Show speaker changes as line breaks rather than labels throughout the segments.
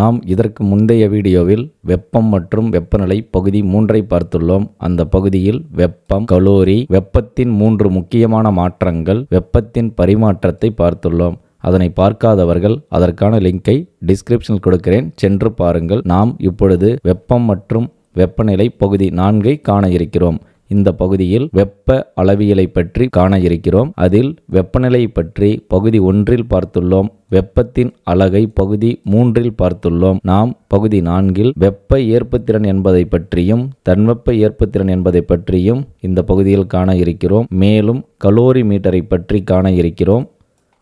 நாம் இதற்கு முந்தைய வீடியோவில் வெப்பம் மற்றும் வெப்பநிலை பகுதி மூன்றை பார்த்துள்ளோம். அந்த பகுதியில் வெப்பம் கலோரி வெப்பத்தின் மூன்று முக்கியமான மாற்றங்கள் வெப்பத்தின் பரிமாற்றத்தை பார்த்துள்ளோம். அதனை பார்க்காதவர்கள் அதற்கான லிங்கை டிஸ்கிரிப்ஷனில் கொடுக்கிறேன். சென்று பாருங்கள். நாம் இப்பொழுது வெப்பம் மற்றும் வெப்பநிலை பகுதி நான்கை காண இருக்கிறோம். இந்த பகுதியில் வெப்ப அளவியலை பற்றி காண இருக்கிறோம். அதில் வெப்பநிலை பற்றி பகுதி ஒன்றில் பார்த்துள்ளோம். வெப்பத்தின் அலகை பகுதி மூன்றில் பார்த்துள்ளோம். நாம் பகுதி நான்கில் வெப்ப ஏற்புத்திறன் என்பதை பற்றியும் தன்வெப்ப ஏற்புத்திறன் என்பதை பற்றியும் இந்த பகுதியில் காண இருக்கிறோம். மேலும் கலோரி மீட்டரை பற்றி காண இருக்கிறோம்.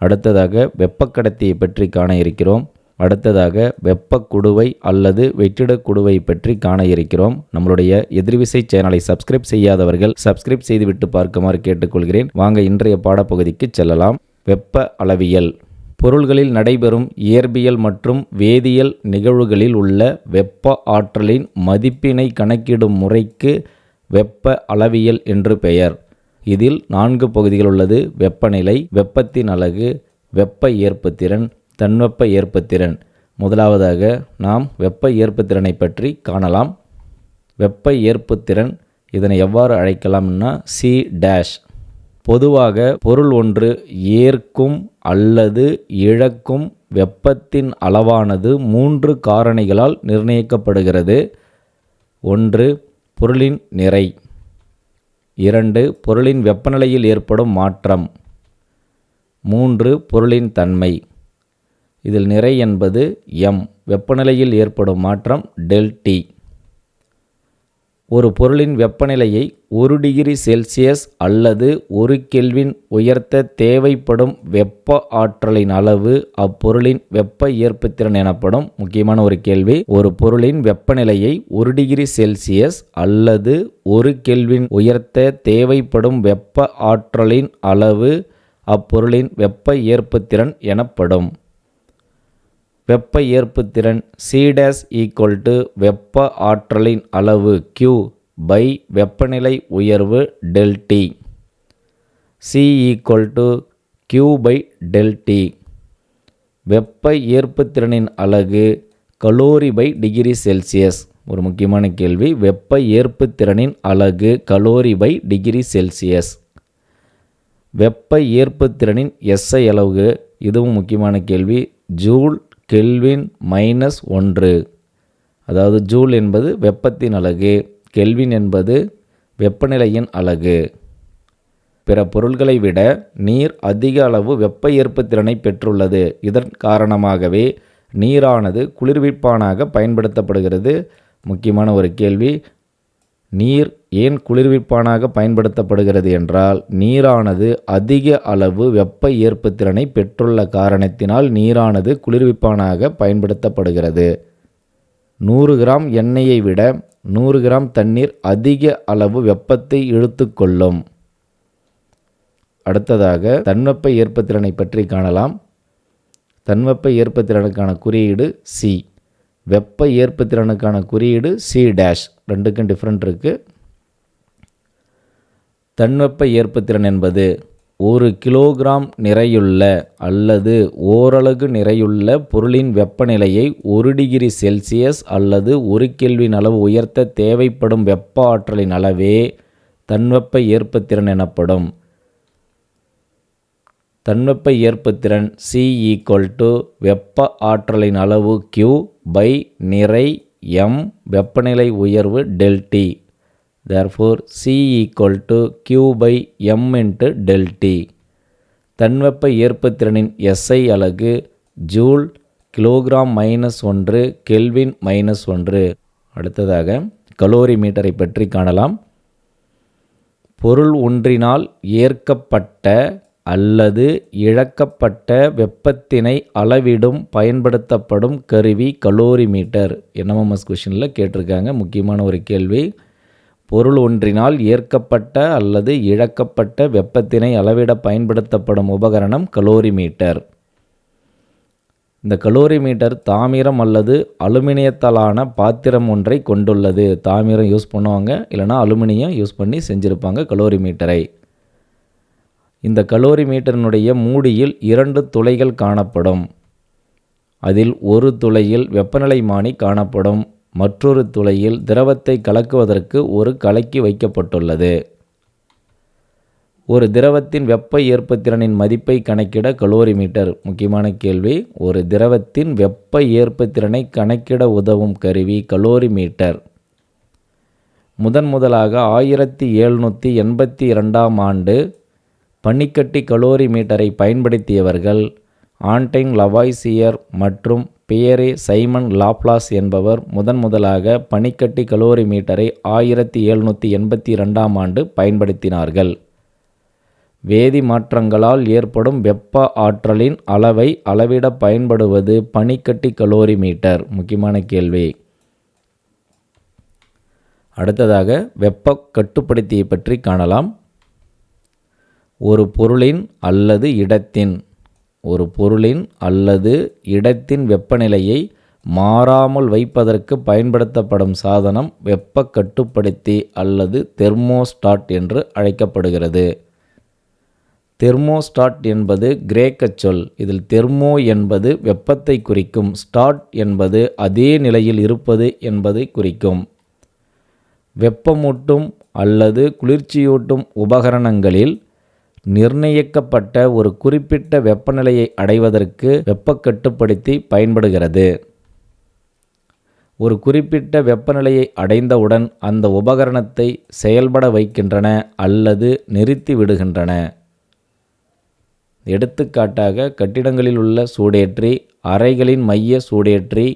அடுத்ததாக வெப்பக்கடத்தியை பற்றி காண இருக்கிறோம். அடுத்ததாக வெப்ப குடுவை அல்லது வெற்றிட குடுவை பற்றி காண இருக்கிறோம் நம்மளுடைய எதிர்விசை சேனலை சப்ஸ்கிரைப் செய்யாதவர்கள் சப்ஸ்கிரைப் செய்துவிட்டு பார்க்குமாறு கேட்டுக்கொள்கிறேன். வாங்க இன்றைய பாடப்பகுதிக்கு செல்லலாம். வெப்ப அளவியல். பொருள்களில் நடைபெறும் இயற்பியல் மற்றும் வேதியியல் நிகழ்வுகளில் உள்ள வெப்ப ஆற்றலின் மதிப்பினை கணக்கிடும் முறைக்கு வெப்ப அளவியல் என்று பெயர். இதில் நான்கு பகுதிகள் உள்ளது. வெப்பநிலை வெப்பத்தின் அலகு வெப்ப ஏற்புத்திறன் தன்வெப்ப ஏற்பத்திறன். முதலாவதாக நாம் வெப்ப ஏற்புத்திறனை பற்றி காணலாம். வெப்ப ஏற்புத்திறன் இதனை எவ்வாறு அழைக்கலாம்னா சி டேஷ் பொதுவாக பொருள் ஒன்று ஏற்கும் அல்லது இழக்கும் வெப்பத்தின் அளவானது மூன்று காரணிகளால் நிர்ணயிக்கப்படுகிறது. ஒன்று பொருளின் நிறை. இரண்டு பொருளின் வெப்பநிலையில் ஏற்படும் மாற்றம். மூன்று பொருளின் தன்மை. இதில் நிறை என்பது எம் வெப்பநிலையில் ஏற்படும் மாற்றம் டெல் டி ஒரு பொருளின் வெப்பநிலையை ஒரு டிகிரி செல்சியஸ் அல்லது ஒரு கெல்வின் உயர்த்த தேவைப்படும் வெப்ப ஆற்றலின் அளவு அப்பொருளின் வெப்ப ஏற்புத்திறன் எனப்படும் முக்கியமான ஒரு கேள்வி. ஒரு பொருளின் வெப்பநிலையை ஒரு டிகிரி செல்சியஸ் அல்லது ஒரு கெல்வின் உயர்த்த தேவைப்படும் வெப்ப ஆற்றலின் அளவு அப்பொருளின் வெப்ப ஏற்புத்திறன் எனப்படும். வெப்ப ஏற்புத்திறன் சீடஸ் ஈக்குவல் டு வெப்ப ஆற்றலின் அளவு கியூ பை வெப்பநிலை உயர்வு del T C equal to Q by del T வெப்ப ஏற்புத்திறனின் அலகு கலோரி பை டிகிரி செல்சியஸ் ஒரு முக்கியமான கேள்வி. வெப்ப ஏற்புத்திறனின் அலகு கலோரி பை டிகிரி செல்சியஸ் வெப்ப ஏற்புத்திறனின் எஸ்ஐ அளவு. இதுவும் முக்கியமான கேள்வி. ஜூல் கெல்வின் மைனஸ் ஒன்று. அதாவது ஜூல் என்பது வெப்பத்தின் அலகு கெல்வின் என்பது வெப்பநிலையின் அலகு. பிற பொருள்களை விட நீர் அதிக அளவு வெப்ப ஏற்புத்திறனை பெற்றுள்ளது. இதன் காரணமாகவே நீரானது குளிர்விப்பானாக பயன்படுத்தப்படுகிறது. முக்கியமான ஒரு கேள்வி நீர் ஏன் குளிர்விப்பானாக பயன்படுத்தப்படுகிறது என்றால் நீரானது அதிக அளவு வெப்ப ஏற்புத்திறனை பெற்றுள்ள காரணத்தினால் நீரானது குளிர்விப்பானாக பயன்படுத்தப்படுகிறது. நூறு கிராம் எண்ணெயை விட நூறு கிராம் தண்ணீர் அதிக அளவு வெப்பத்தை இழுத்துக்கொள்ளும் அடுத்ததாக தன்வெப்ப ஏற்புத்திறனை பற்றி காணலாம். தன்வெப்ப ஏற்புத்திறனுக்கான குறியீடு சி வெப்ப ஏற்புத்திறனுக்கான குறியீடு சி டேஷ் ரெண்டுக்கும் டிஃப்ரெண்ட் இருக்குது தன்வெப்ப ஏற்புத்திறன் என்பது ஒரு கிலோகிராம் நிறையுள்ள அல்லது ஓரலகு நிறையுள்ள பொருளின் வெப்பநிலையை ஒரு டிகிரி செல்சியஸ் அல்லது ஒரு கெல்வின் அளவு உயர்த்த தேவைப்படும் வெப்ப ஆற்றலின் அளவே தன்வெப்ப ஏற்புத்திறன் எனப்படும். தன்வெப்ப ஏற்புத்திறன் சி ஈக்குவல் டு வெப்ப ஆற்றலின் அளவு கியூ பை நிறை எம் வெப்பநிலை உயர்வு delta T therefore C equal to Q by M into delta தன்வெப்ப ஏற்புத்திறனின் எஸ்ஐ அலகு ஜூல் கிலோகிராம் மைனஸ் ஒன்று கெல்வின் மைனஸ் ஒன்று. அடுத்ததாக கலோரி மீட்டரை பற்றி காணலாம். பொருள் ஒன்றினால் ஏற்கப்பட்ட அல்லது இழக்கப்பட்ட வெப்பத்தினை அளவிடும் பயன்படுத்தப்படும் கருவி கலோரி மீட்டர் என்னமஸ் கொஷினில் கேட்டிருக்காங்க. முக்கியமான ஒரு கேள்வி. பொருள் ஒன்றினால் ஏற்கப்பட்ட அல்லது இழக்கப்பட்ட வெப்பத்தினை அளவிட பயன்படுத்தப்படும் உபகரணம் கலோரி மீட்டர். இந்த கலோரி மீட்டர் தாமிரம் அல்லது அலுமினியத்தாலான பாத்திரம் ஒன்றை கொண்டுள்ளது. தாமிரம் யூஸ் பண்ணுவாங்க இல்லைனா அலுமினியம் யூஸ் பண்ணி செஞ்சுருப்பாங்க கலோரி மீட்டரை. இந்த கலோரி மீட்டரினுடைய மூடியில் இரண்டு துளைகள் காணப்படும். அதில் ஒரு துளையில் வெப்பநிலைமானி காணப்படும். மற்றொரு துளையில் திரவத்தை கலக்குவதற்கு ஒரு கலக்கி வைக்கப்பட்டுள்ளது. ஒரு திரவத்தின் வெப்ப ஏற்பத்திறனின் மதிப்பை கணக்கிட கலோரிமீட்டர் முக்கியமான கேள்வி ஒரு திரவத்தின் வெப்ப ஏற்பத்திறனை கணக்கிட உதவும் கருவி கலோரிமீட்டர் முதன் முதலாக ஆயிரத்தி எழுநூற்றி எண்பத்தி இரண்டாம் ஆண்டு பனிக்கட்டி கலோரிமீட்டரை பயன்படுத்தியவர்கள் ஆன்டைங் லவாய்சியர் மற்றும் பியரே சைமன் லாப்லாஸ் என்பவர் முதன் முதலாக பனிக்கட்டி கலோரிமீட்டரை ஆயிரத்தி எழுநூற்றி எண்பத்தி ரெண்டாம் ஆண்டு பயன்படுத்தினார்கள். வேதி மாற்றங்களால் ஏற்படும் வெப்ப ஆற்றலின் அளவை அளவிட பயன்படுவது பனிக்கட்டி கலோரிமீட்டர் முக்கியமான கேள்வி. அடுத்ததாக வெப்ப கட்டுப்படுத்தியை பற்றி காணலாம். ஒரு பொருளின் அல்லது இடத்தின் ஒரு பொருளின் அல்லது இடத்தின் வெப்பநிலையை மாறாமல் வைப்பதற்கு பயன்படுத்தப்படும் சாதனம் வெப்ப கட்டுப்படுத்தி அல்லது தெர்மோஸ்டாட் என்று அழைக்கப்படுகிறது. தெர்மோஸ்டாட் என்பது கிரேக்க சொல். இதில் தெர்மோ என்பது வெப்பத்தை குறிக்கும் ஸ்டாட் என்பது அதே நிலையில் இருப்பது என்பதை குறிக்கும். வெப்பமூட்டும் அல்லது குளிர்ச்சியூட்டும் உபகரணங்களில் நிர்ணயிக்கப்பட்ட ஒரு குறிப்பிட்ட வெப்பநிலையை அடைவதற்கு வெப்ப கட்டுப்படுத்தி பயன்படுகிறது. ஒரு குறிப்பிட்ட வெப்பநிலையை அடைந்தவுடன் அந்த உபகரணத்தை செயல்பட வைக்கின்றன அல்லது நிறுத்தி விடுகின்றன. எடுத்துக்காட்டாக கட்டிடங்களில் உள்ள சூடேற்றி அறைகளின் மைய சூடேற்றி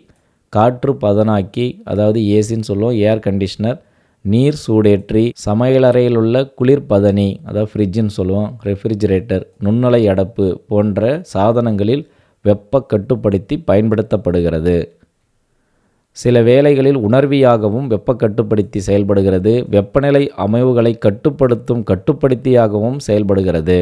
காற்று பதனாக்கி அதாவது ஏசின்னு சொல்லுவோம் ஏர் கண்டிஷனர் நீர் சூடேற்றி சமையலறையில் உள்ள குளிர்பதனி அதாவது ஃப்ரிட்ஜுன்னு சொல்லுவோம் ரெஃப்ரிஜிரேட்டர் நுண்ணலை அடப்பு போன்ற சாதனங்களில் வெப்ப கட்டுப்படுத்தி பயன்படுத்தப்படுகிறது. சில வேளைகளில் உணர்வியாகவும் வெப்ப கட்டுப்படுத்தி செயல்படுகிறது. வெப்பநிலை அமைவுகளை கட்டுப்படுத்தும் கட்டுப்படுத்தியாகவும் செயல்படுகிறது.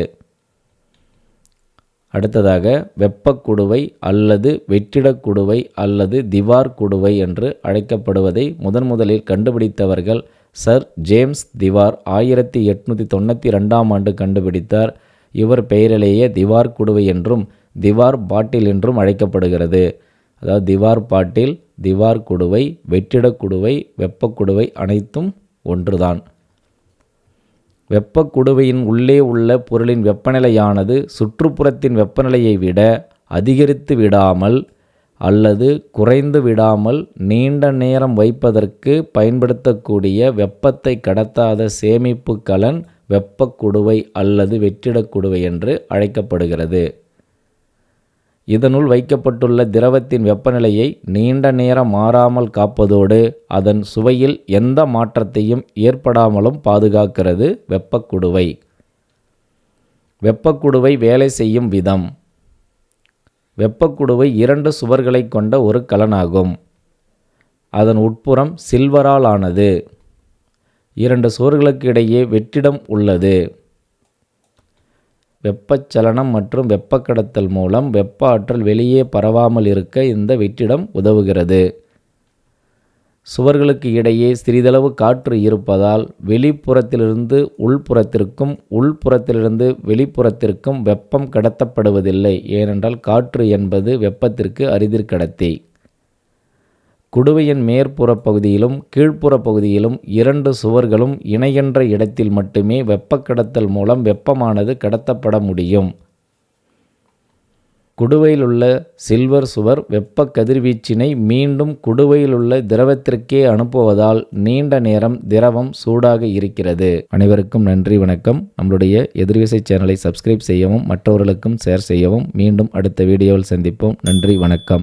அடுத்ததாக வெப்பக்குடுவை அல்லது வெற்றிடக் குடுவை அல்லது திவார் குடுவை என்று அழைக்கப்படுவதை முதன் முதலில் கண்டுபிடித்தவர்கள் சர் ஜேம்ஸ் திவார் ஆயிரத்தி எட்நூற்றி தொண்ணூற்றி ரெண்டாம் ஆண்டு கண்டுபிடித்தார். இவர் பெயரிலேயே திவார் குடுவை என்றும் திவார் பாட்டில் என்றும் அழைக்கப்படுகிறது. அதாவது திவார் பாட்டில் திவார் குடுவை வெற்றிடக் குடுவை வெப்பக்குடுவை அனைத்தும் ஒன்றுதான். வெப்பக்குடுவையின் உள்ளே உள்ள பொருளின் வெப்பநிலையானது சுற்றுப்புறத்தின் வெப்பநிலையை விட அதிகரித்து விடாமல் அல்லது குறைந்து விடாமல் நீண்ட நேரம் வைப்பதற்கு பயன்படுத்தக்கூடிய வெப்பத்தை கடத்தாத சேமிப்பு கலன் வெப்பக்குடுவை அல்லது வெற்றிடக்குடுவை என்று அழைக்கப்படுகிறது. இதனுள் வைக்கப்பட்டுள்ள திரவத்தின் வெப்பநிலையை நீண்ட நேரம் மாறாமல் காப்பதோடு அதன் சுவையில் எந்த மாற்றத்தையும் ஏற்படாமலும் பாதுகாக்கிறது வெப்பக்குடுவை. வெப்பக்குடுவை வேலை செய்யும் விதம். வெப்பக்குடுவை இரண்டு சுவர்களை கொண்ட ஒரு கலனாகும். அதன் உட்புறம் சில்வரால் ஆனது. இரண்டு சுவர்களுக்கு இடையே வெற்றிடம் உள்ளது. வெப்பச்சலனம் மற்றும் வெப்ப கடத்தல் மூலம் வெப்ப ஆற்றல் வெளியே பரவாமல் இருக்க இந்த வெற்றிடம் உதவுகிறது. சுவர்களுக்கு இடையே சிறிதளவு காற்று இருப்பதால் வெளிப்புறத்திலிருந்து உள்புறத்திற்கும் உள்புறத்திலிருந்து வெளிப்புறத்திற்கும் வெப்பம் கடத்தப்படுவதில்லை. ஏனென்றால் காற்று என்பது வெப்பத்திற்கு அரிதிர் கடத்தி. குடுவையின் மேற்புற பகுதியிலும் கீழ்ப்புற பகுதியிலும் இரண்டு சுவர்களும் இணைகின்ற இடத்தில் மட்டுமே வெப்பக்கடத்தல் மூலம் வெப்பமானது கடத்தப்பட முடியும். குடுவையில் உள்ள சில்வர் சுவர் வெப்ப கதிர்வீச்சினை மீண்டும் குடுவையில் உள்ள திரவத்திற்கே அனுப்புவதால் நீண்ட நேரம் திரவம் சூடாக இருக்கிறது. அனைவருக்கும் நன்றி வணக்கம். நம்மளுடைய எதிர்விசை சேனலை சப்ஸ்கிரைப் செய்யவும் மற்றவர்களுக்கும் ஷேர் செய்யவும் மீண்டும் அடுத்த வீடியோவில் சந்திப்போம். நன்றி வணக்கம்.